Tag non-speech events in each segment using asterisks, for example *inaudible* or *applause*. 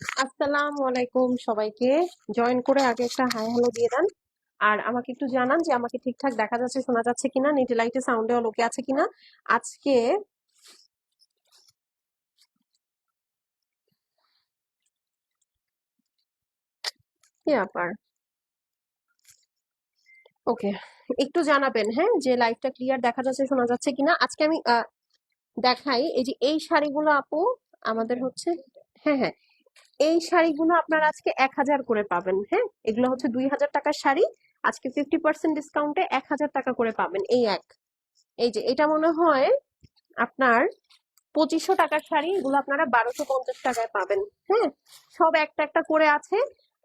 আসসালামু আলাইকুম সবাইকে। জয়েন করে আগে একটা হাই হ্যালো দিয়ে দেন। আর আমাকে একটু জানান যে আমাকে ঠিকঠাক দেখা যাচ্ছে, শোনা যাচ্ছে কিনা, নেটে লাইটে সাউন্ডে ওকে আছে কিনা। আজকে কি ব্যাপার? ওকে, একটু জানাবেন হ্যাঁ যে লাইভটা ক্লিয়ার দেখা যাচ্ছে, শোনা যাচ্ছে কিনা। আজকে আমি দেখাই, এই যে এই শাড়িগুলো আপু, আমাদের হচ্ছে হ্যাঁ হ্যাঁ এই শাড়িগুলো আপনারা আজকে এক হাজার করে পাবেন হ্যাঁ? এগুলো হচ্ছে দুই হাজার টাকার শাড়ি, আজকে ফিফটি পার্সেন্ট ডিসকাউন্টে এক হাজার টাকা করে পাবেন, এই এক। এই যে, এটা মনে হয় আপনার পঁচিশশো টাকার শাড়ি, এগুলো আপনারা বারোশো পঞ্চাশ টাকায় পাবেন হ্যাঁ? সব একটা একটা করে আছে।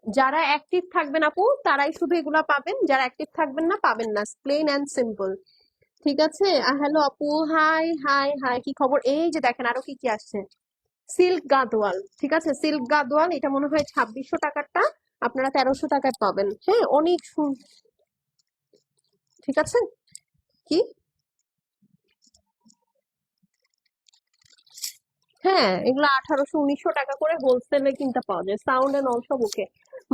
যারা অ্যাক্টিভ থাকবেন আপু, তারাই শুধু এগুলা পাবেন, যারা অ্যাক্টিভ থাকবেন না, পাবেন না প্লেন অ্যান্ড সিম্পল ঠিক আছে? হ্যালো আপু হাই হাই হাই কি খবর? এই যে দেখেন আরও কি কি আসছে। সিল্ক গাদোয়াল ঠিক আছে? সিল্ক গাদোয়াল এটা মনে হয় ছাব্বিশশো টাকারটা, আপনারা তেরোশো টাকায় পাবেন। হ্যাঁ অনেক ঠিক আছে? কি? হ্যাঁ এগুলো আঠারোশো, উনিশশো টাকা করে হোলসেলে কিনতে পাওয়া যায়, সাউন্ড এন্ড অল সব ওকে।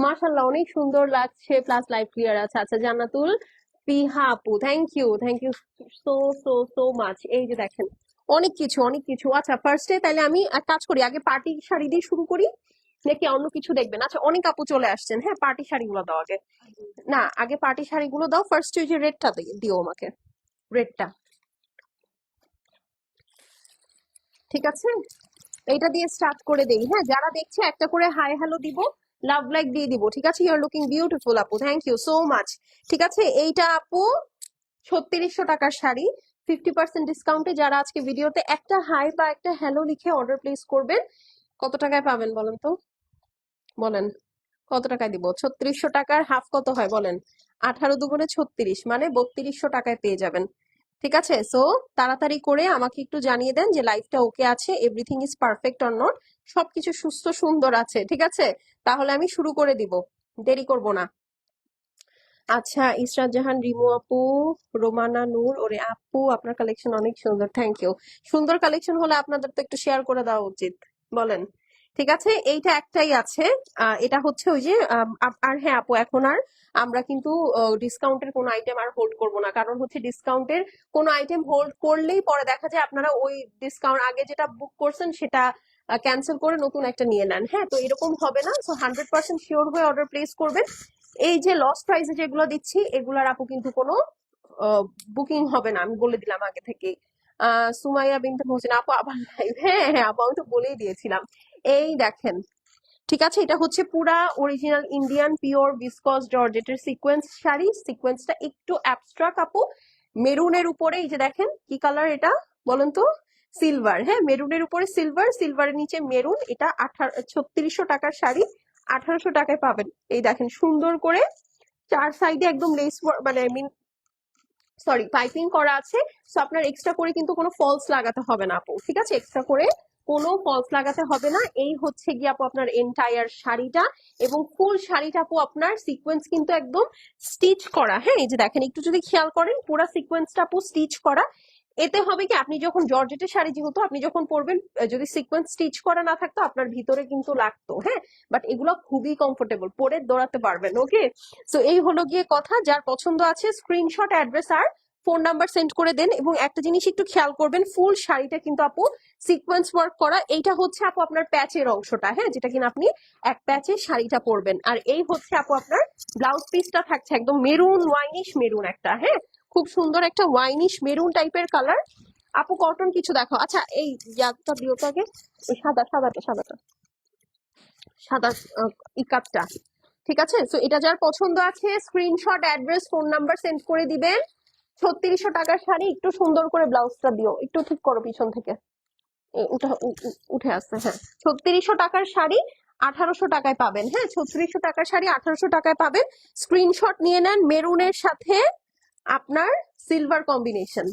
মাশাল্লাহ অনেক সুন্দর লাগছে, প্লাস লাইভ ক্লিয়ার আছে। আচ্ছা জান্নাতুল পিহা আপু, thank you thank you so so so much. এই যে দেখেন অনেক কিছু অনেক কিছু। আচ্ছা ফার্স্টে তাহলে আমি এক কাজ করি, আগে পার্টি শাড়ি দিয়ে শুরু করি নাকি অন্য কিছু দেখবেন। আচ্ছা অনেক আপু চলে আসছেন হ্যাঁ পার্টি শাড়িগুলো দাও আগে। না, আগে পার্টি শাড়িগুলো দাও ফার্স্ট ওই যে রেডটা দিও আমাকে রেডটা ঠিক আছে? এইটা দিয়ে স্টার্ট করে দেই হ্যাঁ যারা দেখছে একটা করে হাই হ্যালো দিব লাভ লাইক দিয়ে দিব, ঠিক আছে? ইউ আর লুকিং বিউটিফুল আপু থ্যাংক ইউ সো মাচ ঠিক আছে? এইটা আপু, ছত্রিশশো টাকার শাড়ি ফিফটি পার্সেন্ট ডিসকাউন্টে যারা আজকে ভিডিওতে একটা হাই বা একটা হ্যালো লিখে অর্ডার প্লেস করবেন, কত টাকায় পাবেন বলেন তো? বলেন, কত টাকায় দিব? ছত্রিশশো টাকার হাফ কত হয় বলেন? আঠারো দুগুণে ছত্রিশ মানে বত্রিশশো টাকায় পেয়ে যাবেন। ঠিক আছে? সো তাড়াতাড়ি করে আমাকে একটু জানিয়ে দেন যে লাইফটা ওকে আছে everything is perfect or not সবকিছু সুস্থ সুন্দর আছে, ঠিক আছে? তাহলে আমি শুরু করে দিব। দেরি করব না। আচ্ছা ইসরাত জাহান, রিমু আপু, রোমানা নূর, ওরে আপু, আপনার কালেকশন অনেক সুন্দর থ্যাংক ইউ সুন্দর কালেকশন হলে আপনাদের তো একটু শেয়ার করে দেওয়া উচিত, বলেন। ঠিক আছে, এইটা একটাই আছে এটা হচ্ছে ওই যে আর হ্যাঁ আপু, এখন আর আমরা কিন্তু ডিসকাউন্টের কোনো আইটেম আর হোল্ড করব না, কারণ হচ্ছে ডিসকাউন্টের কোনো আইটেম হোল্ড করলেই পরে দেখা যায় আপনারা ওই ডিসকাউন্ট আগে যেটা বুক করছেন সেটা ক্যান্সেল করে নতুন একটা নিয়ে নেন। হ্যাঁ তো এরকম হবে না সো হান্ড্রেড পার্সেন্ট শিওর হয়ে অর্ডার প্লেস করবেন। এই যে লস প্রাইসে যেগুলো দিচ্ছি, এগুলার আপু কিন্তু কোনো বুকিং হবে না। আমি বলে দিলাম আগে থেকে। সুমাইয়া বিনতে মোহসিন আপু, আবার হ্যাঁ হ্যাঁ আপু, আমি তো বলেই দিয়েছিলাম। এই দেখেন, ঠিক আছে, এটা হচ্ছে পুরা অরিজিনাল ইন্ডিয়ান পিওর বিসকস জর্জেটের সিকোয়েন্স শাড়ি। সিকোয়েন্সটা একটু অ্যাবস্ট্রাক্ট আপু। মেরুনের উপরে, এই যে দেখেন, কি কালার এটা, বলেন তো? সিলভার হ্যাঁ মেরুনের উপরে সিলভার সিলভারের নিচে মেরুন। এটা আঠারো, ছত্রিশশো টাকার শাড়ি। আঠারোশো টাকায় পাবেন। এই দেখেন, সুন্দর করে চার সাইডে একদম লেস মানে আই মিন সরি পাইপিং করা আছে। সো আপনার এক্সট্রা করে কিন্তু কোনো ফলস লাগাতে হবে না আপু, ঠিক আছে? এক্সট্রা করে কোনো ফলস লাগাতে হবে না। এই হচ্ছে গিয়ে আপু আপনার এন্টায়ার শাড়িটা এবং ফুল শাড়িটা আপু আপনার সিকোয়েন্স কিন্তু একদম স্টিচ করা। হ্যাঁ এই যে দেখেন, একটু যদি খেয়াল করেন, পুরো সিকোয়েন্সটা আপু স্টিচ করা। এতে হবে কি, আপনি যখন জর্জেটের শাড়ি যেহেতু আপনি যখন পরবেন যদি সিকোয়েন্স স্টিচ করা না থাকতো, আপনার ভিতরে কিন্তু লাগতো হ্যাঁ? বাট এগুলো খুবই কমফোর্টেবল পরে দৌড়াতে পারবেন ওকে সো এই হলো গিয়ে কথা, যার পছন্দ আছে স্ক্রিনশট অ্যাড্রেস আর ফোন নাম্বার সেন্ড করে দেন। এবং একটা জিনিস একটু খেয়াল করবেন ফুল শাড়িটা কিন্তু আপু সিকোয়েন্স ওয়ার্ক করা, এইটা হচ্ছে আপু আপনার প্যাচের অংশটা হ্যাঁ? যেটা কিনা আপনি এক প্যাচে শাড়িটা পরবেন। আর এই হচ্ছে আপু আপনার ব্লাউজ পিসটা থাকছে একদম মেরুন ওয়াইনিশ মেরুন একটা হ্যাঁ? খুব সুন্দর একটা ওয়াইনিশ মেরুন টাইপের কালার আপু কটন কিছু দেখো। আচ্ছা এই ইয়াটা আগে এই সাদা সাদাটা সাদাটা। সাদা আহ, ইকাতটা ঠিক আছে? তো এটা যার পছন্দ আছে screenshot address phone number send করে দিবেন। ছত্রিশশো টাকার শাড়ি একটু সুন্দর করে ব্লাউজটা দিও। একটু ঠিক করো পিছন থেকে। উঠে আসছে হ্যাঁ। ছত্রিশশো টাকার শাড়ি আঠারোশো টাকায় পাবেন। হ্যাঁ ছত্রিশশো টাকার শাড়ি আঠারোশো টাকায় পাবেন। স্ক্রিনশট নিয়ে নেন মেরুনের সাথে। আপনার সিলভার কম্বিনেশন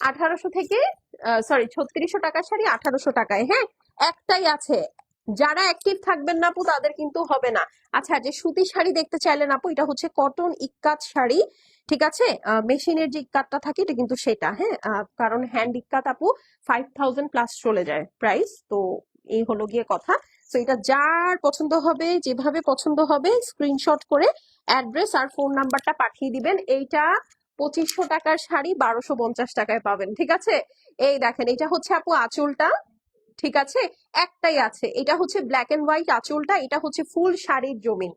আঠারোশো থেকে সরি ছত্রিশশো টাকার শাড়ি আঠারোশো টাকায় হ্যাঁ? একটাই আছে। যারা অ্যাক্টিভ থাকবেন না আপু, তাদের কিন্তু হবে না। আচ্ছা যে সুতি শাড়ি দেখতে চাইলেন আপু, এটা হচ্ছে কটন ইক্কাত শাড়ি, ঠিক আছে? মেশিনের যে ইক্কাতটা থাকে, এটা কিন্তু সেটা হ্যাঁ? কারণ হ্যান্ড ইক্কাত আপু ফাইভ থাউজেন্ড প্লাস চলে যায় প্রাইস তো এই হলো গিয়ে কথা। তো এটা যার পছন্দ হবে, যেভাবে পছন্দ হবে স্ক্রিনশট করে অ্যাড্রেস আর ফোন নাম্বারটা পাঠিয়ে দিবেন। এইটা পঁচিশশো টাকার শাড়ি, বারোশো পঞ্চাশ টাকায় পাবেন, ঠিক আছে? এই দেখেন, এটা হচ্ছে আপু আঁচলটা, ঠিক আছে? একটাই আছে, এটা হচ্ছে ব্ল্যাক এন্ড হোয়াইট আঁচলটা, এটা হচ্ছে ফুল শাড়ির জমিন,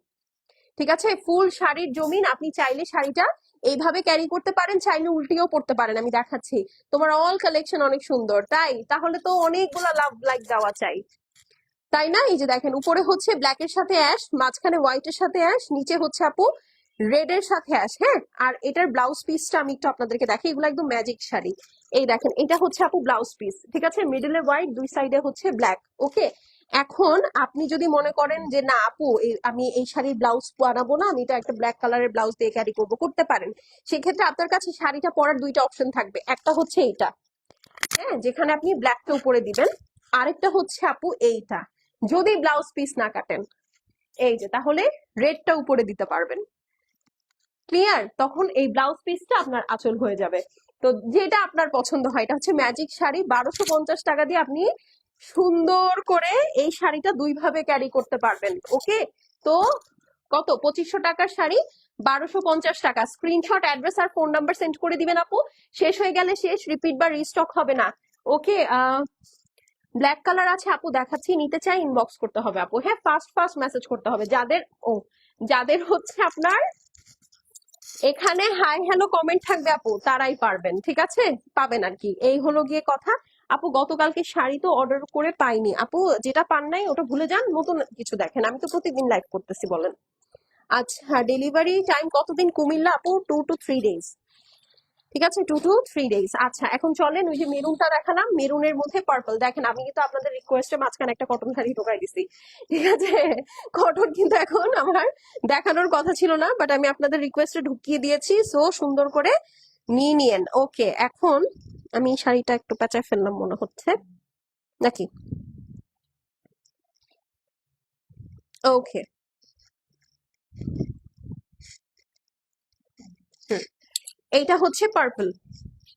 ঠিক আছে? ফুল শাড়ির জমিন, আপনি চাইলে শাড়িটা এইভাবে ক্যারি করতে পারেন, চাইলে উল্টিও পড়তে পারেন, আমি দেখাচ্ছি। তোমার অল কালেকশন অনেক সুন্দর, তাই? তাহলে তো অনেকগুলো লাভ লাইক দেওয়া চাই। তাই না? এই যে দেখেন, উপরে হচ্ছে ব্ল্যাক এর সাথে অ্যাশ মাঝখানে হোয়াইট এর সাথে অ্যাশ নিচে হচ্ছে আপু রেড এর সাথে অ্যাশ হ্যাঁ? আর এটার ব্লাউজ পিসটা আমি একটু আপনাদেরকে দেখাই, এগুলো একদম ম্যাজিক শাড়ি। এই দেখেন, এটা হচ্ছে আপু ব্লাউজ পিস ঠিক আছে? মিডলে হোয়াইট দুই সাইডে হচ্ছে ব্ল্যাক ওকে এখন আপনি যদি মনে করেন যে, না আপু আমি এই শাড়ির ব্লাউজ বানাবো না, আমি এটা একটা ব্ল্যাক কালারের ব্লাউজ দিয়ে ক্যারি করব, করতে পারেন। সেক্ষেত্রে আপনার কাছে শাড়িটা পরার দুইটা অপশন থাকবে, একটা হচ্ছে এইটা হ্যাঁ? যেখানে আপনি ব্ল্যাকটা উপরে দিবেন, আরেকটা হচ্ছে আপু এইটা। যদি ব্লাউজ পিস না কাটেন, এই যে তাহলে রেডটা উপরে দিতে পারবেন। ক্লিয়ার তখন এই ব্লাউজ পিসটা আপনার আঁচল হয়ে যাবে। তো যেটা আপনার পছন্দ হয়, এটা হচ্ছে ম্যাজিক শাড়ি। বারোশো পঞ্চাশ টাকা দিয়ে আপনি সুন্দর করে এই শাড়িটা দুই ভাবে ক্যারি করতে পারবেন ওকে তো কত? পঁচিশশো টাকার শাড়ি, বারোশো পঞ্চাশ টাকা। স্ক্রিনশট অ্যাড্রেস আর ফোন নাম্বার সেন্ড করে দিবেন আপু। শেষ হয়ে গেলে শেষ রিপিট বা রিস্টক হবে না ওকে ব্ল্যাক কালার আছে, আপু, দেখাচ্ছি, নিতে চাই ইনবক্স করতে হবে আপু। হ্যাঁ ফার্স্ট ফার্স্ট মেসেজ করতে হবে। যাদের, ও, যাদের হচ্ছে আপনার, এখানে হাই হ্যালো কমেন্ট থাকবে আপু, তারাই পারবেন, ঠিক আছে? পাবেন আর কি। এই হলো গিয়ে কথা। আপু, গতকালকে শাড়ি তো অর্ডার করে পাইনি। আপু, যেটা পান নাই, ওটা ভুলে যান, নতুন কিছু দেখেন। আমি তো প্রতিদিন লাইভ করতেছি, বলেন। আচ্ছা ডেলিভারি টাইম কতদিন কুমিল্লা? আপু টু টু থ্রি ডেজ ঠিক আছে? টু টু থ্রি ডেজ আচ্ছা এখন চলেন, ওই যে মেরুনটা দেখালাম। মেরুনের মধ্যে পার্পল দেখেন, আমি কিন্তু আপনাদের রিকোয়েস্টে মাঝখানে একটা কটন শাড়ি ঢোকাই দিছি। ঠিক আছে? কটন কিন্তু এখন আমার দেখানোর কথা ছিল না বাট আমি আপনাদের রিকোয়েস্টে ঢুকিয়ে দিয়েছি। সো সুন্দর করে নিয়ে নিয়েন। ওকে এখন আমি শাড়িটা একটু পেঁচায় ফেললাম, মনে হচ্ছে। নাকি? ওকে এইটা হচ্ছে পার্পল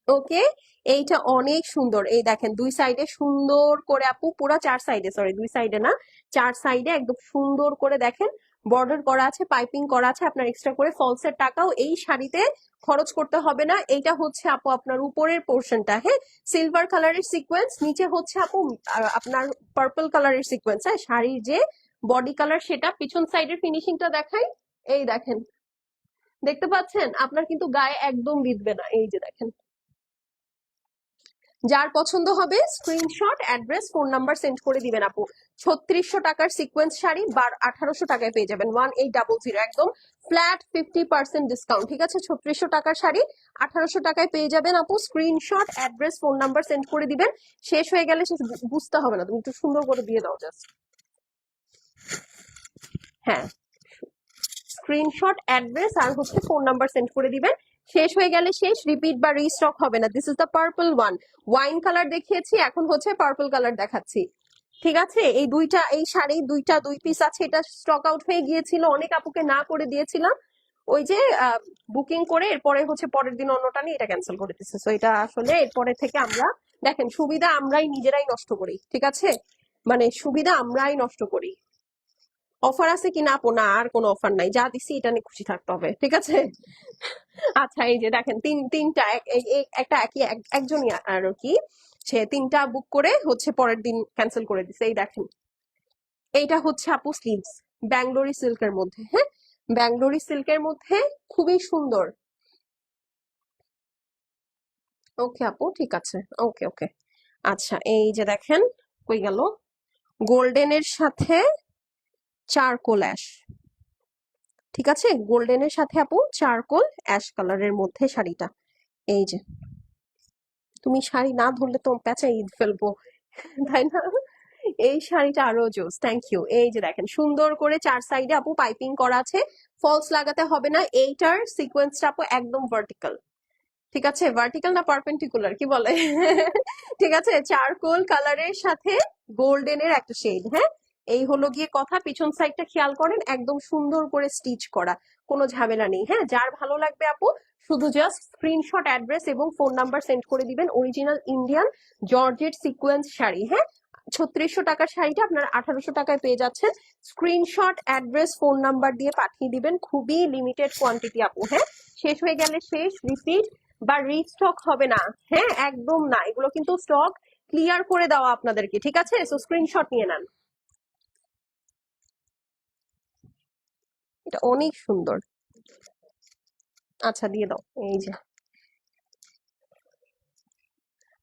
ওকে এইটা অনেক সুন্দর। এই দেখেন, দুই সাইডে সুন্দর করে আপু, পুরো চার সাইডে সরি দুই সাইডে না, চার সাইডে একদম সুন্দর করে দেখেন বর্ডার করা আছে পাইপিং করা আছে, আপনার এক্সট্রা করে ফলসের টাকাও এই শাড়িতে খরচ করতে হবে না। এইটা হচ্ছে আপু, আপনার উপরের পোর্শনটা হ্যাঁ? সিলভার কালারের সিকোয়েন্স নিচে হচ্ছে আপু আপনার পার্পল কালারের সিকোয়েন্স হ্যাঁ? শাড়ির যে বডি কালার সেটা পিছন সাইডের ফিনিশিংটা দেখাই। এই দেখেন দেখতে পাচ্ছেন? আপনার কিন্তু গায়ে একদম বিঁধবে না। এই যে দেখেন। যার পছন্দ হবে screenshot address phone number send করে দিবেন আপু। ছত্রিশশো টাকার সিকোয়েন্স শাড়ি, বার আঠারোশো টাকায় পেয়ে যাবেন। ওয়ান এইট ডাবল জিরো একদম ফ্ল্যাট ফিফটি পার্সেন্ট ডিসকাউন্ট ঠিক আছে? ছত্রিশশো টাকার শাড়ি, আঠারোশো টাকায় পেয়ে যাবেন আপু। Screenshot address phone number send করে দিবেন। শেষ হয়ে গেলে সে বুঝতে হবে না। তুমি একটু সুন্দর করে দিয়ে দাও জাস্ট হ্যাঁ। স্ক্রিনশট অ্যাড্রেস আর হচ্ছে ফোন নাম্বার সেন্ড করে দিবেন। শেষ হয়ে গেলে শেষ রিপিট বা রিস্টক হবে না। This is the purple one wine colour দেখিয়েছি, এখন হচ্ছে পার্পল কালার দেখাচ্ছি। ঠিক আছে? এই দুইটা, এই শাড়ি, দুইটা, দুই পিস আছে, এটা স্টক আউট হয়ে গিয়েছিল। অনেক আপুকে না করে দিয়েছিলাম। ওই যে বুকিং করে, এরপরে হচ্ছে পরের দিন অন্যটা নিয়ে এটা ক্যান্সেল করে দিচ্ছে। সো এটা আসলে এরপরে থেকে আমরা, দেখেন সুবিধা আমরাই নিজেরাই নষ্ট করি। ঠিক আছে? মানে সুবিধা আমরাই নষ্ট করি। অফার আছে কি না আপু? না আর কোনো অফার নাই। যা দিছি এটা নিয়ে খুশি থাকতে হবে ঠিক আছে? *laughs* আচ্ছা এই যে দেখেন তিন তিনটা একটা একই এক- একজনই আর কি সে তিনটা বুক করে হচ্ছে পরের দিন ক্যান্সেল করে দিছে। এই দেখেন এইটা হচ্ছে আপু স্লিভস ব্যাঙ্গলোরি সিল্কের মধ্যে হ্যাঁ? ব্যাঙ্গলোরি সিল্কের মধ্যে খুবই সুন্দর। ওকে আপু ঠিক আছে। ওকে ওকে। আচ্ছা এই যে দেখেন কই গেল? গোল্ডেনের সাথে চারকোল অ্যাশ ঠিক আছে? গোল্ডেনের সাথে আপু চারকোল অ্যাশ কালারের মধ্যে শাড়িটা। এই যে। তুমি শাড়ি না ধরলে তো প্যাঁচা ঈদ ফেলব। তাই না? এই শাড়িটা আরও জোস। থ্যাংক ইউ এই যে দেখেন, সুন্দর করে চার সাইডে আপু পাইপিং করা আছে। ফলস লাগাতে হবে না। এইটার সিকোয়েন্সটা আপু একদম ভার্টিক্যাল ঠিক আছে? ভার্টিক্যাল না পারপেন্ডিকুলার কি বলে? ঠিক আছে? চারকোল কালারের সাথে গোল্ডেনের একটা শেড হ্যাঁ? এই হলো গিয়ে কথা, পিছন সাইডটা খেয়াল করেন, একদম সুন্দর করে স্টিচ করা, কোনো ঝামেলা নেই। হ্যাঁ যার ভালো লাগবে আপু, শুধু জাস্ট স্ক্রিনশট অ্যাড্রেস এবং ফোন নাম্বার সেন্ড করে দিবেন original Indian georgette sequence sari হ্যাঁ? ছত্রিশশো টাকার শাড়িটা আপনার আঠারোশো টাকায় পেয়ে যাচ্ছেন। স্ক্রিনশট অ্যাড্রেস ফোন নাম্বার দিয়ে পাঠিয়ে দিবেন, খুবই লিমিটেড কোয়ান্টিটি আপু হ্যাঁ? শেষ হয়ে গেলে শেষ রিপিট বা রিস্টক হবে না হ্যাঁ? একদম না, এগুলো কিন্তু স্টক ক্লিয়ার করে দেওয়া আপনাদেরকে, ঠিক আছে? সো স্ক্রিনশট নিয়ে নেন। এটা অনেক সুন্দর। আচ্ছা দিয়ে দাও। এই যে।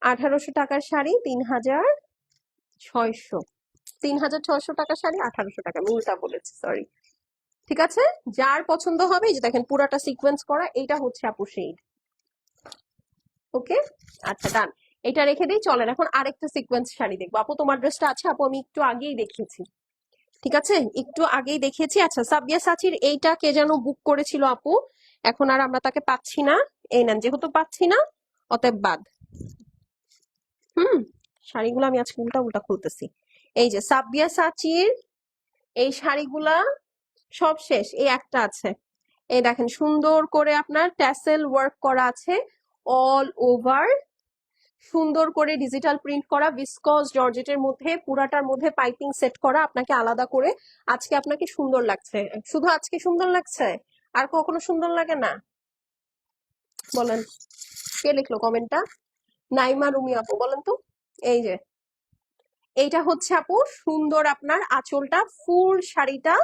আঠারোশো টাকার শাড়ি, তিন হাজার ছয়শো। তিন হাজার ছয়শো টাকার শাড়ি, আঠারোশো টাকা। উল্টা বলেছি সরি ঠিক আছে? যার পছন্দ হবে যে দেখেন পুরাটা সিকোয়েন্স করা, এইটা হচ্ছে আপু শেড ওকে? আচ্ছা ডান এটা রেখে দিই, চলেন, এখন আরেকটা সিকোয়েন্স শাড়ি দেখব। আপু, তোমার ড্রেসটা আছে, আপু, আমি একটু আগেই দেখিয়েছি। ঠিক আছে? একটু আগেই দেখিয়েছি। আচ্ছা সাবিয়া সাচির এইটা কে যেন বুক করেছিল আপু? এখন আর আমরা তাকে পাচ্ছি না। এই নেন, যেহেতু পাচ্ছি না, অতএব বাদ। হুম, শাড়িগুলো আমি আজকে উল্টা উল্টা খুলতেছি। এই যে সাবিয়া সাচির এই শাড়িগুলা সব শেষ। এই একটা আছে। এই দেখেন, সুন্দর করে আপনার ট্যাসেল ওয়ার্ক করা আছে অল ওভার সুন্দর করে ডিজিটাল প্রিন্ট করা ভিসকস জর্জেটের মধ্যে, পুরাটার মধ্যে পাইপিং সেট করা, আপনাকে আলাদা করে আজকে আপনাকে সুন্দর লাগছে। শুধু আজকে সুন্দর লাগছে? আর কখনো সুন্দর লাগে না? বলেন, কে লিখলো কমেন্টটা? নাইমা রুমি আপু, বলেন তো। এই যে, এইটা হচ্ছে আপু, সুন্দর আপনার আঁচলটা, ফুল শাড়িটা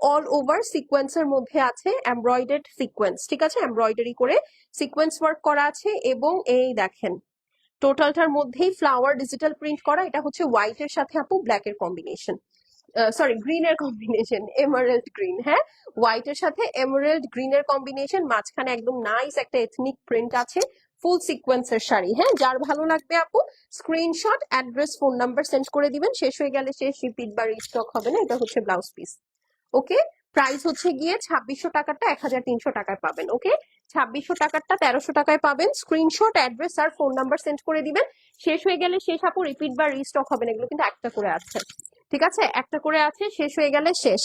অল ওভার সিকোয়েন্সের মধ্যে আছে এমব্রয়ডার্ড সিকোয়েন্স ঠিক আছে? এমব্রয়ডারি করে সিকোয়েন্স ওয়ার্ক করা আছে এবং এই দেখেন টোটালটার মধ্যেই ফ্লাওয়ার ডিজিটাল প্রিন্ট করা, এটা হচ্ছে হোয়াইট এর সাথে আপু ব্ল্যাক এর কম্বিনেশন সরি গ্রিন এর কম্বিনেশন এমারেল্ড গ্রিন হ্যাঁ? হোয়াইটের সাথে এমারেল্ড গ্রিন এর কম্বিনেশন মাঝখানে একদম নাইস একটা এথনিক প্রিন্ট আছে ফুল সিকোয়েন্সের শাড়ি হ্যাঁ? যার ভালো লাগবে আপু screenshot address phone number send করে দিবেন, শেষ হয়ে গেলে শেষ রিপিট বা রিস্টক হবে না, এটা হচ্ছে ব্লাউজ পিস ওকে প্রাইস হচ্ছে গিয়ে ছাব্বিশশো টাকারটা এক হাজার তিনশো টাকায় পাবেন ওকে ছাব্বিশশো টাকারটা তেরোশো টাকায় পাবেন। স্ক্রিনশট অ্যাড্রেস আর ফোন নাম্বার সেন্ড করে দিবেন। শেষ হয়ে গেলে শেষ আপু রিপিট বা রিস্টক হবে না এগুলো কিন্তু একটা করে আছে। ঠিক আছে? একটা করে আছে, শেষ হয়ে গেলে শেষ।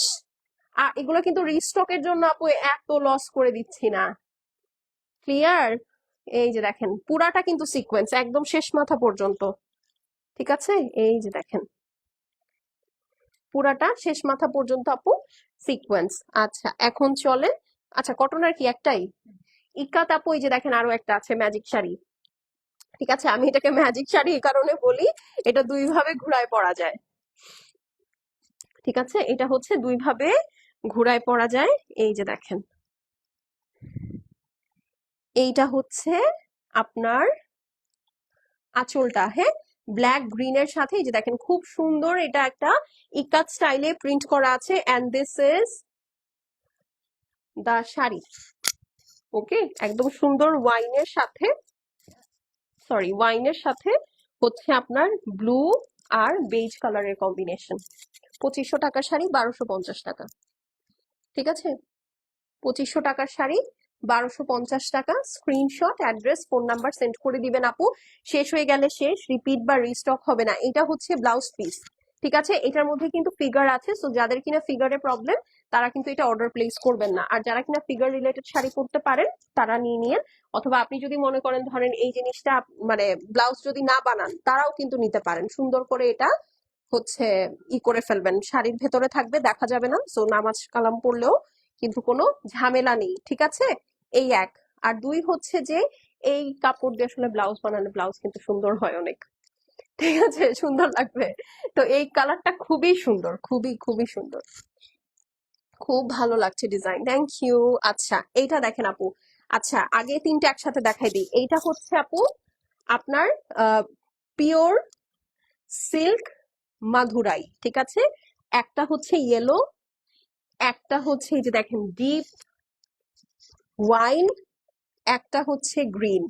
আর এগুলো কিন্তু রিস্টকের জন্য আপু এত লস করে দিচ্ছি না। ক্লিয়ার এই যে দেখেন, পুরাটা কিন্তু সিকোয়েন্স একদম শেষ মাথা পর্যন্ত। ঠিক আছে? এই যে দেখেন। পুরাটা শেষ মাথা পর্যন্ত আপু সিকোয়েন্স আচ্ছা এখন চলে আচ্ছা কটনের কি একটাই? ইকাত আপু, এই যে দেখেন আরও একটা আছে ম্যাজিক শাড়ি। ঠিক আছে, আমি এটাকে ম্যাজিক শাড়ি এই কারণে বলি, এটা দুই ভাবে ঘুরায় পরা যায়। ঠিক আছে, এটা হচ্ছে দুই ভাবে ঘুরায় পরা যায়, এই যে দেখেন। এইটা হচ্ছে আপনার আঁচলটা হ্যাঁ? ব্ল্যাক গ্রিনের সাথে, এই যে দেখেন খুব সুন্দর এটা একটা ইকাত স্টাইলে প্রিন্ট করা আছে and this is the sari. Okay একদম সুন্দর ওয়াইনের সাথে সরি ওয়াইনের সাথে হচ্ছে আপনার ব্লু আর বেজ কালারের কম্বিনেশন পঁচিশশো টাকার শাড়ি, বারোশো পঞ্চাশ টাকা। ঠিক আছে? পঁচিশশো টাকার শাড়ি বারোশো পঞ্চাশ টাকা। Screenshot address phone number send করে দিবেন আপু। শেষ হয়ে গেলে শেষ রিপিট বা রিস্টক হবে না। এটা হচ্ছে ব্লাউজ পিস ঠিক আছে? এটার মধ্যে কিন্তু ফিগার আছে। সো যাদের কিনা ফিগারের প্রবলেম তারা কিন্তু এটা অর্ডার প্লেস করবেন না। আর যারা কিনা ফিগার রিলেটেড শাড়ি পরতে পারেন, তারা নিয়ে নিন। অথবা আপনি যদি মনে করেন, ধরেন এই জিনিসটা মানে ব্লাউজ যদি না বানান, তারাও কিন্তু নিতে পারেন। সুন্দর করে এটা হচ্ছে ই করে ফেলবেন। শাড়ির ভেতরে থাকবে, দেখা যাবে না। সো নামাজ কালাম পড়লেও কিন্তু কোনো ঝামেলা নেই। ঠিক আছে? এই এক। আর দুই হচ্ছে যে, এই কাপড় দিয়ে আসলে ব্লাউজ বানালে ব্লাউজ কিন্তু সুন্দর হয় অনেক। ঠিক আছে? সুন্দর লাগবে। তো এই কালারটা খুবই সুন্দর, খুবই খুবই সুন্দর। খুব ভালো লাগছে ডিজাইন। থ্যাংক ইউ আচ্ছা এইটা দেখেন আপু। আচ্ছা আগে তিনটে একসাথে দেখাই দিই। এইটা হচ্ছে আপু আপনার পিওর সিল্ক মাধুরাই। ঠিক আছে? একটা হচ্ছে ইয়েলো একটা হচ্ছে এই যে দেখেন ডিপ ওয়াইন একটা হচ্ছে গ্রিন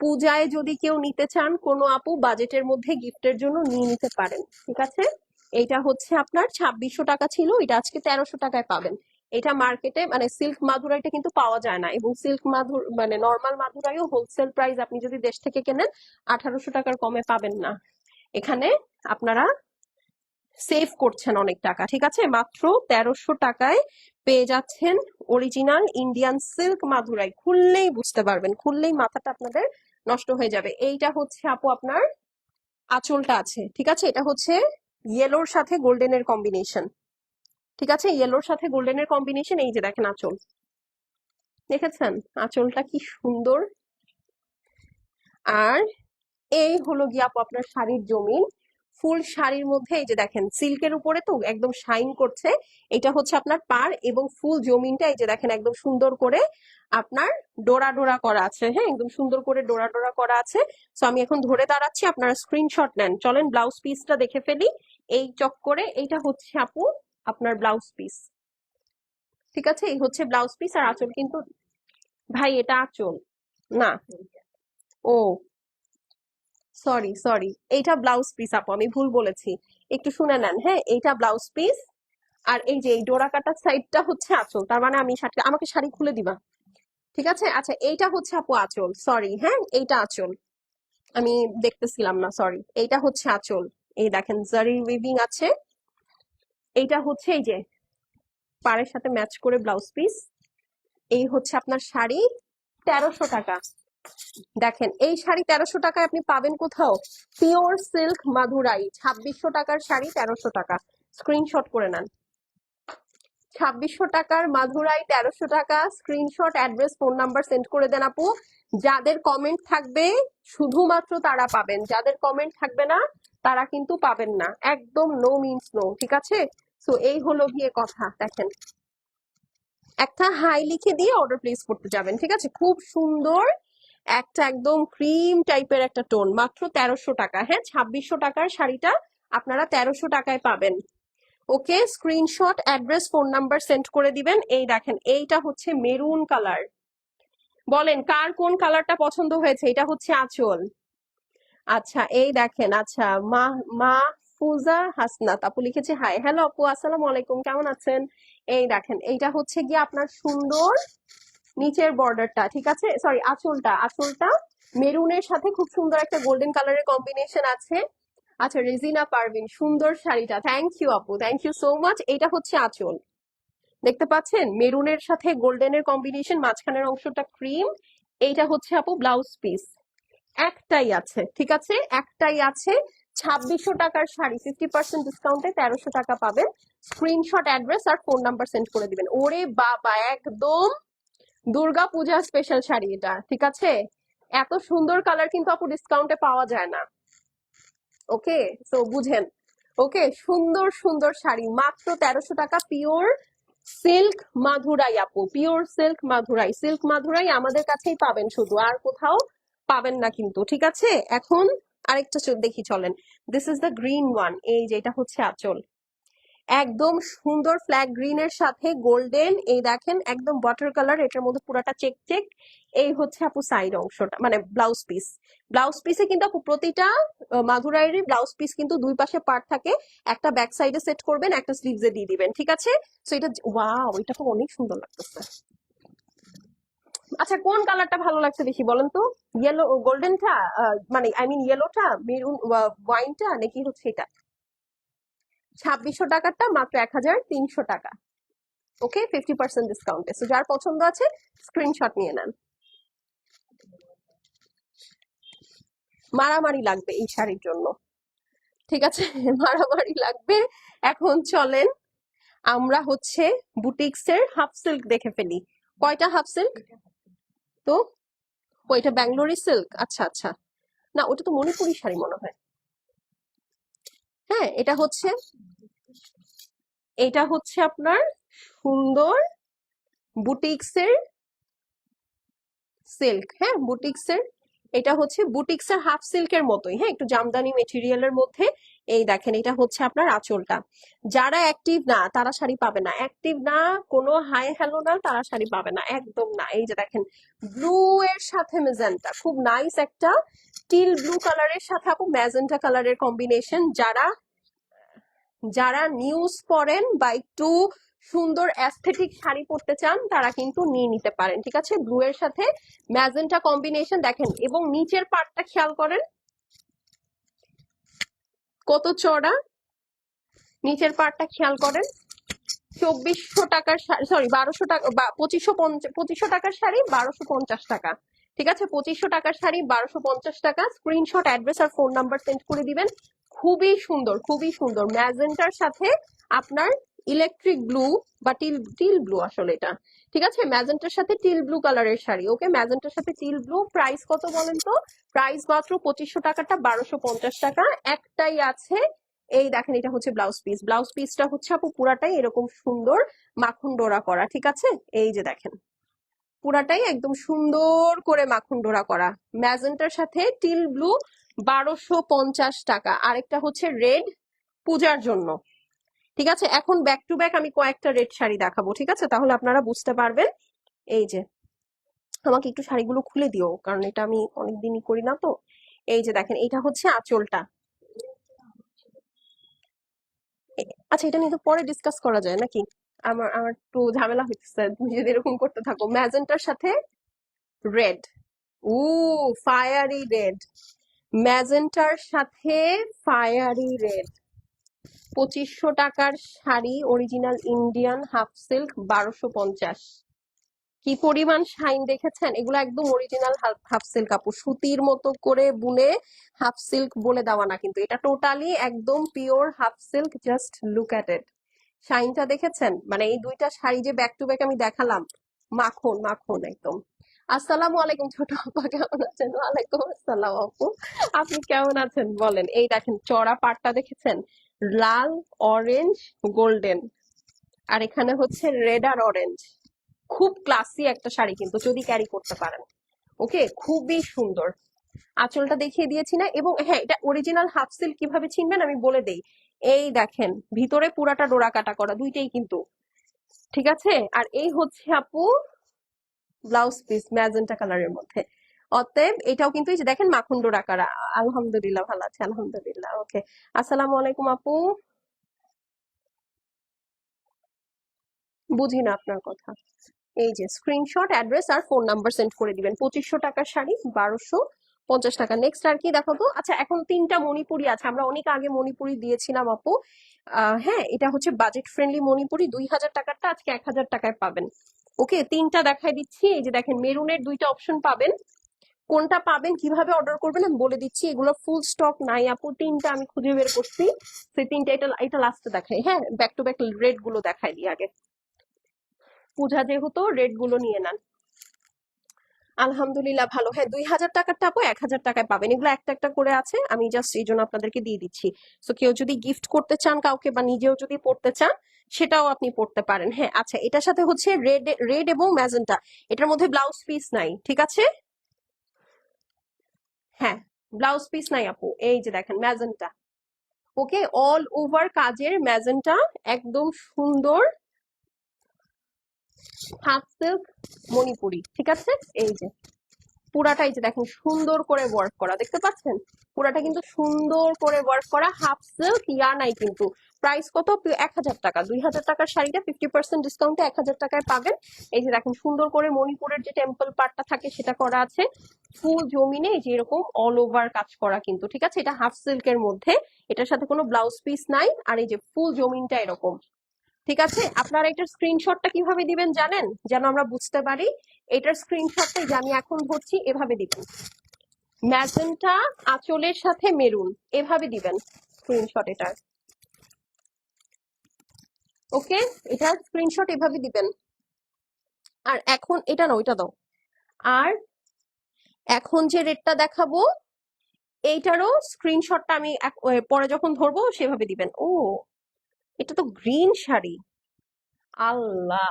পূজায় যদি কেউ নিতে চান, কোনো আপু বাজেটের মধ্যে গিফটের জন্য নিয়ে নিতে পারেন, ঠিক আছে? এটা হচ্ছে আপনার ছাব্বিশশো টাকা ছিল, এটা আজকে তেরোশো টাকায় পাবেন। এটা মার্কেটে মানে সিল্ক মাধুরাইটা কিন্তু পাওয়া যায় না, এবং সিল্ক মাধুর মানে নর্মাল মাধুরাইও হোলসেল প্রাইস আপনি যদি দেশ থেকে কেনেন, আঠারোশো টাকার কমে পাবেন না। এখানে আপনারা সেভ করছেন অনেক টাকা, ঠিক আছে? মাত্র তেরোশো টাকায় পেয়ে যাচ্ছেন অরিজিনাল ইন্ডিয়ান সিল্ক মাধুরাই খুললেই বুঝতে পারবেন, খুললেই মাথাটা আপনাদের নষ্ট হয়ে যাবে। এইটা হচ্ছে আপু আপনার আঁচলটা আছে, ঠিক আছে? এটা হচ্ছে ইয়েলোর সাথে গোল্ডেনের কম্বিনেশন ঠিক আছে? ইয়েলোর সাথে গোল্ডেনের কম্বিনেশন এই যে দেখেন আঁচল। দেখেছেন? আঁচলটা কি সুন্দর। আর এই হলো গিয়ে আপু আপনার শাড়ির জমিন ফুল শাড়ির মধ্যে, এই যে দেখেন, সিল্কের উপরে তো একদম শাইন করছে, এটা হচ্ছে আপনার পার এবং ফুল জমিনটা, এই যে দেখেন, একদম সুন্দর করে আপনার ডোরা ডোরা করা আছে হ্যাঁ একদম সুন্দর করে ডোরা ডোরা করা আছে। তো আমি এখন ধরে দাঁড়াচ্ছি, আপনারা স্ক্রিনশট নেন। চলেন ব্লাউজ পিসটা দেখে ফেলি। এই চক্করে এইটা হচ্ছে আপু আপনার ব্লাউজ পিস ঠিক আছে? এই হচ্ছে ব্লাউজ পিস আর আঁচল কিন্তু ভাই, এটা আঁচল। না। ও। সরি সরি এইটা ব্লাউজ পিস আপু, আমি ভুল বলেছি। একটু শুনে নেন হ্যাঁ? এইটা ব্লাউজ পিস আর এই যে এই ডোরা কাটার সাইডটা হচ্ছে আঁচল, তার মানে আমি শাড়ি আমাকে শাড়ি খুলে দিবা। ঠিক আছে? আচ্ছা এইটা হচ্ছে, আপু, আঁচল সরি হ্যাঁ? এইটা আঁচল। আমি দেখতেছিলাম না সরি এইটা হচ্ছে আঁচল। এই দেখেন জারি উইভিং আছে। এইটা হচ্ছে এই যে, পাড়ের সাথে ম্যাচ করে ব্লাউজ পিস এই হচ্ছে আপনার শাড়ি, তেরোশো টাকা। দেখেন, এই শাড়ি তেরোশো টাকায় আপনি পাবেন কোথাও? পিওর সিল্ক মাধুরাই ছাব্বিশশো টাকার শাড়ি তেরোশো টাকা। স্ক্রিনশট করে নেন। ছাব্বিশশো টাকার মাধুরাই তেরোশো টাকা। Screenshot address phone number send করে দেন আপু। যাদের কমেন্ট থাকবে, শুধুমাত্র তারা পাবেন। যাদের কমেন্ট থাকবে না, তারা কিন্তু পাবেন না। একদম নো মিনস নো ঠিক আছে? সো এই হলো গিয়ে কথা, দেখেন। একটা হাই লিখে দিয়ে অর্ডার প্লেস করতে যাবেন, ঠিক আছে? খুব সুন্দর একটা একদম ক্রিম টাইপের একটা টোন মাত্র তেরোশো টাকা। হ্যাঁ ছাব্বিশশো টাকার শাড়িটা আপনারা তেরোশো টাকায় পাবেন। Okay screenshot address phone number send করে দিবেন। এই দেখেন, এইটা হচ্ছে মেরুন কালার বলেন, কার কোন কালারটা পছন্দ হয়েছে? এটা হচ্ছে আঁচল। আচ্ছা এই দেখেন আচ্ছা মা মা ফুজা হাসনাত, আপু লিখেছে হাই হ্যালো আপু, আসসালামু আলাইকুম, কেমন আছেন? এই দেখেন, এইটা হচ্ছে গিয়ে আপনার সুন্দর নিচের বর্ডারটা ঠিক আছে? সরি আঁচলটা আঁচলটা মেরুনের সাথে খুব সুন্দর একটা গোল্ডেন কালারের কম্বিনেশন আছে। আচ্ছা রেজিনা পারভিন, সুন্দর শাড়িটা। থ্যাংক ইউ আপু থ্যাংক ইউ সো মাচ এটা হচ্ছে আঁচল। দেখতে পাচ্ছেন? মেরুনের সাথে গোল্ডেনের কম্বিনেশন মাঝখানের অংশটা ক্রিম এইটা হচ্ছে, আপু ব্লাউজ পিস একটাই আছে, ঠিক আছে? একটাই আছে। ছাব্বিশশো টাকার শাড়ি ফিফটি পার্সেন্ট ডিসকাউন্টে তেরোশো টাকা পাবেন। স্ক্রিনশট অ্যাড্রেস আর ফোন নাম্বার সেন্ড করে দিবেন। ওরে বাবা, একদম দুর্গা পূজা স্পেশাল শাড়ি এটা, ঠিক আছে? এত সুন্দর কালার কিন্তু আপু ডিসকাউন্টে পাওয়া যায় না। ওকে তো বুঝেন। ওকে সুন্দর সুন্দর শাড়ি। মাত্র তেরোশো টাকা পিওর সিল্ক মাধুরাই আপু। Pure silk Madurai. Silk Madurai আমাদের কাছেই পাবেন শুধু, আর কোথাও পাবেন না কিন্তু, ঠিক আছে? এখন আরেকটা দেখি চলেন। This is the green one এই যে, এটা হচ্ছে আঁচল। একদম সুন্দর ফ্ল্যাগ গ্রিনের সাথে গোল্ডেন এই দেখেন একদম ওয়াটার কালার এটার মধ্যে পুরাটা চেক চেক এই হচ্ছে আপু সাইড অংশটা মানে ব্লাউজ পিস ব্লাউজ পিসে কিন্তু আপু প্রতিটা আহ, মাধুরাইয়েরই ব্লাউজ পিস কিন্তু দুই পাশে পার্ট থাকে একটা ব্যাক সাইডে সেট করবেন একটা স্লিভসে দিয়ে দিবেন ঠিক আছে? সো এটা ওয়াও এটা তো অনেক সুন্দর লাগতেছে। আচ্ছা কোন কালারটা ভালো লাগছে বেশি বলেন তো? ইয়েলো গোল্ডেনটা মানে আই মিন ইয়েলোটা মেরুন ওয়াইনটা নাকি হচ্ছে এটা? ছাব্বিশশো টাকারটা মাত্র এক হাজার তিনশো টাকা। ওকে ফিফটি পার্সেন্ট ডিসকাউন্টে সো যার পছন্দ আছে স্ক্রিনশট নিয়ে নেন। মারামারি লাগবে এই শাড়ির জন্য। ঠিক আছে? *laughs* মারামারি লাগবে। এখন চলেন, আমরা হচ্ছে বুটিক্সের হাফ সিল্ক দেখে ফেলি। কয়টা হাফ সিল্ক? তো? ওইটা ব্যাঙ্গালোরি সিল্ক? আচ্ছা আচ্ছা। না, ওটা তো মণিপুরি শাড়ি মনে হয়। হ্যাঁ এটা হচ্ছে এটা হচ্ছে আপনার সুন্দর বুটিক্সের সিল্ক হ্যাঁ বুটিক্সের, এটা হচ্ছে বুটিক্সের হাফ সিল্কের মতোই হ্যাঁ একটু জামদানি মেটেরিয়ালের মধ্যে, এই দেখেন, এটা হচ্ছে আপনার আঁচলটা। যারা অ্যাক্টিভ না, তারা শাড়ি পাবে না। অ্যাক্টিভ না, কোনো হাই হ্যালো না, তারা শাড়ি পাবে না, একদম না। এই যে দেখেন ব্লু এর সাথে মেজেন্টা খুব নাইস একটা টিল ব্লু কালারের সাথে আপু ম্যাজেন্টা কালারের কম্বিনেশন। যারা যারা নিউজ পরেন বা একটু সুন্দর অ্যাস্থেটিক শাড়ি পরতে চান, তারা কিন্তু নিয়ে নিতে পারেন, ঠিক আছে? ব্লু এর সাথে ম্যাজেন্টা কম্বিনেশন দেখেন, এবং নিচের পার্টটা খেয়াল করেন। কত চড়া নিচের পার্টটা খেয়াল করেন। চব্বিশশো টাকার সরি বারোশো টাকা পঁচিশশো পঞ্চাশ পঁচিশশো টাকার শাড়ি, বারোশো পঞ্চাশ টাকা। ঠিক আছে? পঁচিশশো টাকার শাড়ি, বারোশো পঞ্চাশ টাকা। স্ক্রিনশট অ্যাড্রেস আর ফোন নাম্বার সেন্ড করে দিবেন। খুবই সুন্দর খুবই সুন্দর। ম্যাজেন্টার সাথে আপনার ইলেকট্রিক ব্লু বা টিল টিল ব্লু আসলে এটা। ঠিক আছে? ম্যাজেন্টার সাথে টিল ব্লু কালারের শাড়ি ওকে ম্যাজেন্টার সাথে টিল ব্লু প্রাইস কত বলেন তো? প্রাইস মাত্র পঁচিশশো টাকাটা, বারোশো পঞ্চাশ টাকা। একটাই আছে, এই দেখেন এটা হচ্ছে ব্লাউজ পিস ব্লাউজ পিসটা হচ্ছে আপু পুরাটাই এরকম সুন্দর মাখন ডোরা করা, ঠিক আছে? এই যে দেখেন। পুরাটাই একদম সুন্দর করে মাখন ডোরা করা। ম্যাজেন্টার সাথে টিল ব্লু বারোশো পঞ্চাশ টাকা। আরেকটা হচ্ছে রেড পূজার জন্য। ঠিক আছে? এখন ব্যাক টু ব্যাক আমি কয়েকটা রেড শাড়ি দেখাবো, ঠিক আছে? তাহলে আপনারা বুঝতে পারবেন। এই যে, আমাকে একটু শাড়িগুলো খুলে দিও, কারণ এটা আমি অনেকদিনই করি না তো। এই যে দেখেন এটা হচ্ছে আঁচলটা। আচ্ছা এটা নিয়ে তো পরে ডিসকাস করা যায় নাকি? আমার আমার একটু ঝামেলা হইতেছে। তুমি যদি এরকম করতে থাকো, ম্যাজেন্টার সাথে রেড। উ ফায়ারি রেড। ম্যাজেন্টার সাথে ফায়ারি রেড। পঁচিশশো টাকার sari, original Indian half silk, বারোশো পঞ্চাশ। কি পরিমাণ শাইন দেখেছেন? এগুলো একদম অরিজিনাল হাফ সিল্ক কাপড় সুতির মতো করে বুনে হাফ সিল্ক বলে দেওয়া না কিন্তু। এটা টোটালি একদম pure half silk, just look at it. শাইনটা দেখেছেন? মানে এই দুইটা শাড়ি যে ব্যাক টু ব্যাক আমি দেখালাম, মাখন মাখন একদম। আসসালামু আলাইকুম ছোট আপা, কেমন আছেন? ওয়ালাইকুম আসসালাম আপু। আপনি কেমন আছেন বলেন? এই দেখেন, চড়া পাটটা দেখেছেন? লাল অরেঞ্জ গোল্ডেন আর এখানে হচ্ছে রেড আর অরেঞ্জ খুব ক্লাসি একটা শাড়ি কিন্তু যদি ক্যারি করতে পারেন। ওকে? খুবই সুন্দর। আঁচলটা দেখিয়ে দিয়েছি না? এবং হ্যাঁ এটা অরিজিনাল হাফ সিল্ক কীভাবে চিনবেন আমি বলে দেই। এই দেখেন, ভিতরে পুরাটা ডোরা কাটা করা, দুইটাই কিন্তু। ঠিক আছে? আর এই হচ্ছে আপু ব্লাউজ পিস ম্যাজেন্টা কালারের মধ্যে। অতএব এটাও কিন্তু এই যে দেখেন মাখন ডোরা কাটা। আলহামদুলিল্লাহ, ভালো আছে, আলহামদুলিল্লাহ ওকে আসসালামু আলাইকুম আপু। বুঝি না আপনার কথা। এই যে স্ক্রিনশট অ্যাড্রেস আর ফোন নাম্বার সেন্ড করে দিবেন। পঁচিশশো টাকার শাড়ি, বারোশো পঞ্চাশ টাকা। নেক্সট আর কি দেখো তো আচ্ছা এখন তিনটা মণিপুরি আছে। আমরা অনেক আগে মণিপুরি দিয়েছিলাম আপু। হ্যাঁ এটা হচ্ছে বাজেট ফ্রেন্ডলি মণিপুরি। দুই হাজার টাকারটা আজকে এক হাজার টাকায় পাবেন। ওকে তিনটা দেখাই দিচ্ছি। এই যে দেখেন, মেরুনের দুইটা অপশন পাবেন। কোনটা পাবেন, কীভাবে অর্ডার করবেন, আমি বলে দিচ্ছি। এগুলো ফুল স্টক নাই আপু। তিনটা আমি খুঁজে বের করছি। সেই তিনটা, এটা এটা লাস্টে দেখাই। হ্যাঁ ব্যাক টু ব্যাক রেডগুলো দেখাই দিই আগে। পূজা যেহেতু রেডগুলো নিয়ে নেন। আলহামদুলিল্লাহ, ভালো। হ্যাঁ দুই হাজার টাকারটা আপু এক হাজার টাকায় পাবেন। এগুলো একটা একটা করে আছে, আমি জাস্ট এই জন্য আপনাদেরকে দিয়ে দিচ্ছি। তো কেউ যদি গিফট করতে চান কাউকে বা নিজেও যদি পড়তে চান, সেটাও আপনি পড়তে পারেন। হ্যাঁ আচ্ছা এটার সাথে হচ্ছে রেড রেড এবং ম্যাজেন্টা এটার মধ্যে ব্লাউজ পিস নাই, ঠিক আছে? হ্যাঁ ব্লাউজ পিস নাই আপু। এই যে দেখেন ম্যাজেন্টা ওকে অল ওভার কাজের ম্যাজেন্টা একদম সুন্দর। হাফ সিল্ক মণিপুরি, ঠিক আছে? এই যে পুরাটাই যে দেখেন, সুন্দর করে ওয়ার্ক করা, দেখতে পাচ্ছেন? পুরাটা কিন্তু সুন্দর করে ওয়ার্ক করা হাফ সিল্ক ইয়া নাই কিন্তু। প্রাইস কত? এক হাজার টাকা, দুই হাজার টাকার শাড়িটা ফিফটি পার্সেন্ট ডিসকাউন্টে এক হাজার টাকায় পাবেন। এই যে দেখেন, সুন্দর করে মণিপুরের যে টেম্পল পার্টটা থাকে, সেটা করা আছে। ফুল জমিনে এই যে এরকম অল ওভার কাজ করা কিন্তু, ঠিক আছে? এটা হাফ সিল্কের মধ্যে। এটার সাথে কোনো ব্লাউজ পিস নাই, আর এই যে ফুল জমিনটা এরকম। ঠিক আছে? আপনারা এটার স্ক্রিনশটটা কীভাবে দিবেন জানেন? যেন আমরা বুঝতে পারি। এটার স্ক্রিনশটটা যে আমি এখন ধরছি, এভাবে দিবেন। ম্যাজেন্টা আঁচলের সাথে মেরুন, এভাবে দিবেন স্ক্রিনশট এটার। ওকে? এটার স্ক্রিনশট এভাবে দিবেন। আর এখন, এটা না, ওইটা দাও। আর এখন যে রেটটা দেখাবো, এইটারও স্ক্রিনশটটা আমি পরে যখন ধরবো, সেভাবে দিবেন। ও এটা তো গ্রিন শাড়ি। আল্লাহ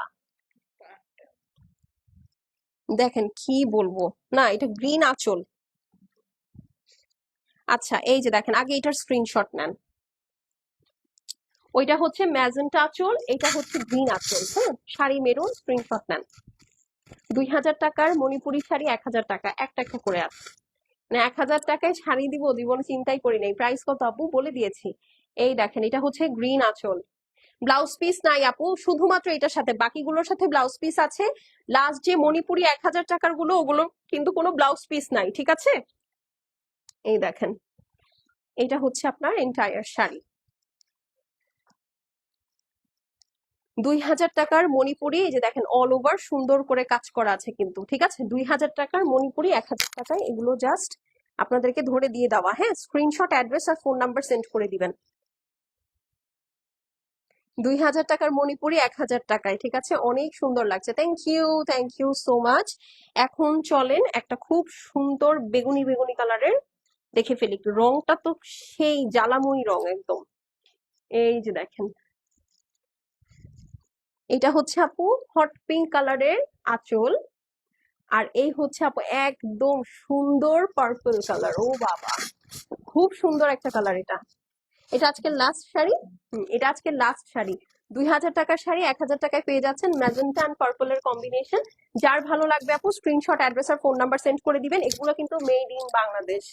দেখেন কি বলব? না, এটা গ্রিন আঁচল। আচ্ছা এই যে দেখেন, আগে এটার স্ক্রিনশট নেন। ওইটা হচ্ছে ম্যাজেন্টা আঁচল, এটা হচ্ছে গ্রিন আঁচল। হ্যাঁ শাড়ি মেরুন স্ক্রিনশট নেন। দুই হাজার টাকার মণিপুরি শাড়ি এক হাজার টাকা, একটা একটা করে আছে মানে এক হাজার টাকায় শাড়ি দিব দিব চিন্তাই করি নাই। প্রাইস কত আপু? বলে দিয়েছি। এই দেখেন, এটা হচ্ছে গ্রিন আঁচল। ব্লাউজ পিস নাই আপু, শুধুমাত্র এটার সাথে। বাকিগুলোর সাথে ব্লাউজ পিস আছে। লাস্ট যে মণিপুরি এক হাজার টাকারগুলো, ওগুলো কিন্তু কোনো ব্লাউজ পিস নাই, ঠিক আছে? এই দেখেন, এটা হচ্ছে আপনার এন্টায়ার শাড়ি। দুই হাজার টাকার মণিপুরি, এই যে দেখেন অল ওভার সুন্দর করে কাজ করা আছে কিন্তু, ঠিক আছে? দুই হাজার টাকার মণিপুরি, এক হাজার টাকায় এগুলো জাস্ট আপনাদেরকে ধরে দিয়ে দেওয়া হ্যাঁ? স্ক্রিনশট অ্যাড্রেস আর ফোন নাম্বার সেন্ড করে দিবেন। দুই হাজার টাকার মণিপুরি এক হাজার টাকায়, ঠিক আছে? অনেক সুন্দর লাগছে। Thank you thank you so much এখন চলেন একটা খুব সুন্দর বেগুনি বেগুনি কালারের দেখে ফেলি রংটা তো সেই জ্বালাময়ী রং একদম। এই যে দেখেন। এটা হচ্ছে আপু হট পিঙ্ক কালারের আঁচল। আর এই হচ্ছে আপু একদম সুন্দর পার্পল কালার ও বাবা! খুব সুন্দর একটা কালার এটা। এটা আজকের লাস্ট শাড়ি? এটা আজকের লাস্ট শাড়ি। দুই হাজার টাকার শাড়ি, এক হাজার টাকায় পেয়ে যাচ্ছেন ম্যাজেন্টা অ্যান্ড পার্পলের কম্বিনেশন যার ভালো লাগবে আপু স্ক্রিনশট অ্যাড্রেস আর ফোন নাম্বার সেন্ড করে দিবেন। এগুলো কিন্তু made in Bangladesh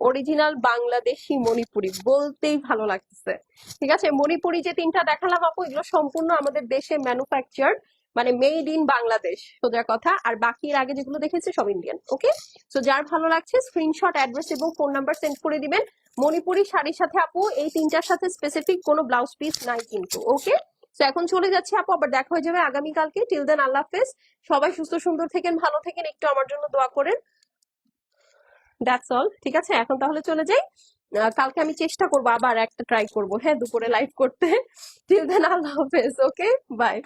original Bangladeshi Manipuri, বলতেই ভালো লাগতেছে। ঠিক আছে, মণিপুরি যে তিনটা দেখালাম আপু, এগুলো সম্পূর্ণ আমাদের দেশে ম্যানুফ্যাকচার মানে মেড ইন বাংলাদেশ সোজা কথা। আর বাকির আগে যেগুলো দেখেছি সব ইন্ডিয়ান ওকে সো যার ভালো লাগছে স্ক্রিনশট অ্যাড্রেস এবং ফোন নাম্বার সেন্ড করে দিবেন। মণিপুরি শাড়ির সাথে আপু, এই তিনটার সাথে স্পেসিফিক কোনো ব্লাউজ পিস নাই কিন্তু ওকে তো এখন চলে যাচ্ছে আপু, আবার দেখা হয়ে যাবে আগামীকালকে। টিল দেন আল্লাহ হাফেজ। সবাই সুস্থ, সুন্দর থেকেন, ভালো থেকেন, একটু আমার জন্য দোয়া করেন। দ্যাটস অল ঠিক আছে? এখন তাহলে চলে যাই। কালকে আমি চেষ্টা করব আবার একটা ট্রাই করব হ্যাঁ দুপুরে লাইভ করতে। টিল দেন আল্লাহ হাফেজ ওকে বাই